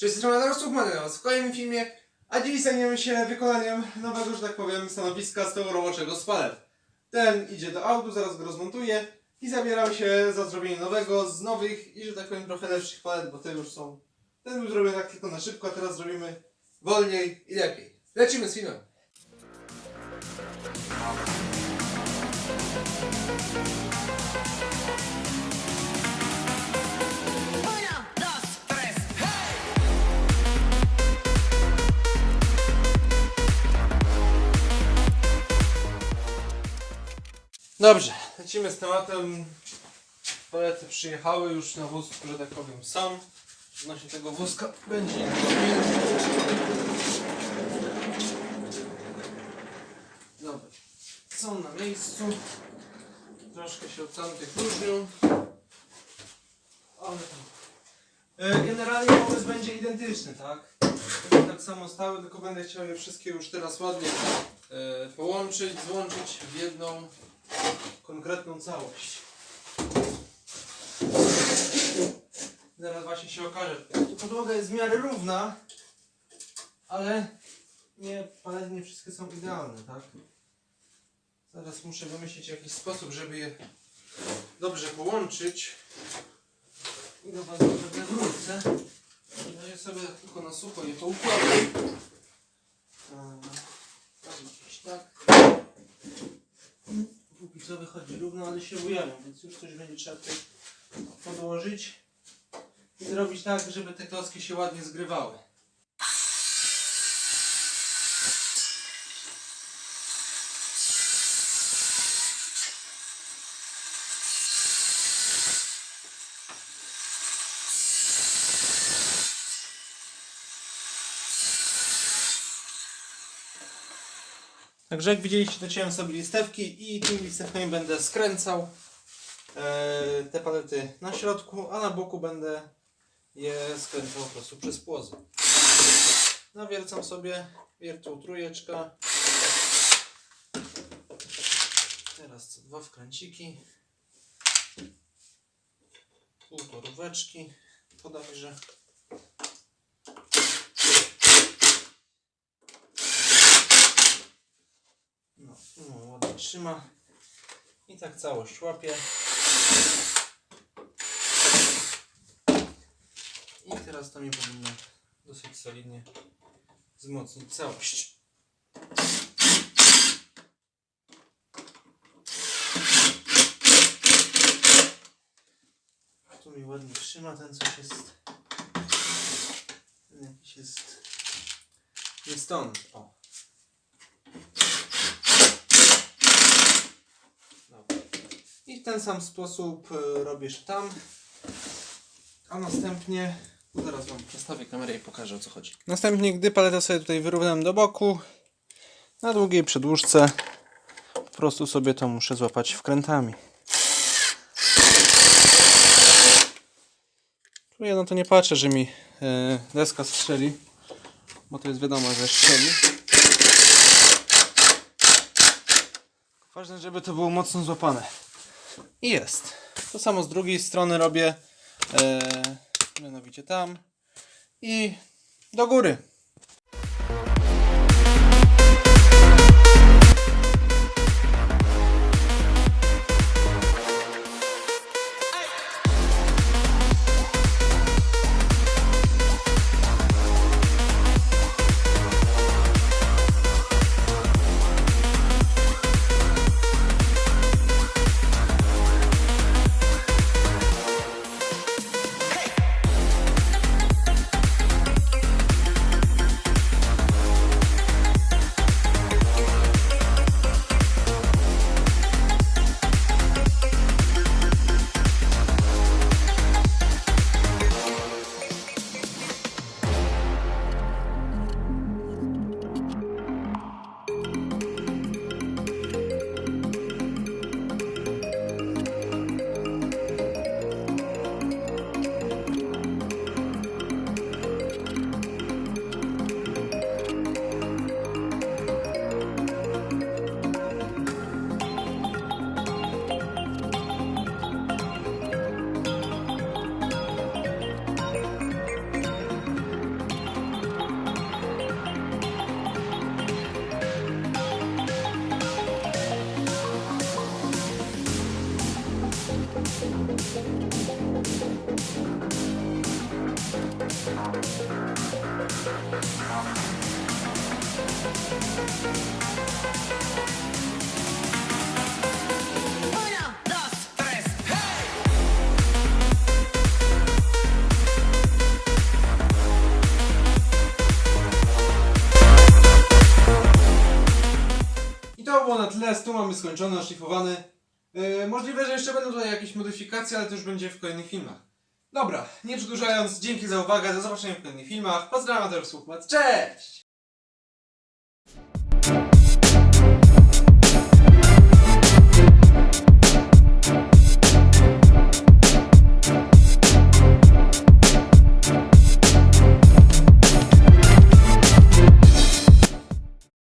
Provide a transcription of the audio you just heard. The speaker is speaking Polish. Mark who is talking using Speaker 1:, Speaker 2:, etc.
Speaker 1: Cześć, jestem Adam Suchman, w kolejnym filmie, a dziś zajmiemy się wykonaniem nowego, że tak powiem, stanowiska stołu roboczego z palet. Ten idzie do autu, zaraz go rozmontuję i zabieram się za zrobienie nowego, z nowych i, że tak powiem, trochę lepszych palet, bo te już są... Ten był zrobiony tak tylko na szybko, a teraz zrobimy wolniej i lepiej. Lecimy z filmem. Dobrze, lecimy z tematem. Palety przyjechały już na wózku, że tak powiem, są. Odnośnie tego wózka będzie Dobra, są na miejscu. Troszkę się od tamtych różnią. Ale tam. E, Generalnie pomysł będzie identyczny, tak? Tak samo stały, tylko będę chciał je wszystkie już teraz ładnie e, połączyć, złączyć w jedną konkretną całość. Zaraz właśnie się okaże. Tu podłoga jest w miarę równa, ale nie, palety nie wszystkie są idealne, tak? Zaraz muszę wymyślić jakiś sposób, żeby je dobrze połączyć. I do Was zapewne wrócę. Ja sobie tylko na sucho je poukładam. Eee, tak, gdzieś tak. Co wychodzi równo, ale się bujają, więc już coś będzie trzeba tutaj podłożyć i zrobić tak, żeby te klocki się ładnie zgrywały. Także jak widzieliście, dociąłem sobie listewki i tymi listewkami będę skręcał e, te palety na środku, a na boku będę je skręcał po prostu przez płozy. Nawiercam sobie wiertą trójeczka. Teraz dwa wkręciki. Półtoróweczki podajże. No, ładnie trzyma. I tak całość łapie. I teraz to mi powinno dosyć solidnie wzmocnić całość. Tu mi ładnie trzyma, ten coś jest... Jakiś jest... Nie stąd, o. Dobra. W ten sam sposób e, robisz tam. A następnie. No zaraz wam przestawię kamerę i pokażę o co chodzi. Następnie, gdy paletę sobie tutaj wyrównam do boku, na długiej przedłużce po prostu sobie to muszę złapać wkrętami. Tu ja na to nie patrzę, że mi e, deska strzeli, bo to jest wiadomo, że strzeli. Ważne, żeby to było mocno złapane. I jest. To samo z drugiej strony robię. E, mianowicie tam. I do góry. To było na tyle, stół mamy skończony, oszlifowany. Yy, możliwe, że jeszcze będą tutaj jakieś modyfikacje, ale to już będzie w kolejnych filmach. Dobra, nie przedłużając, dzięki za uwagę, do zobaczenia w kolejnych filmach. Pozdrawiam, Mateusz Słuchmac, cześć!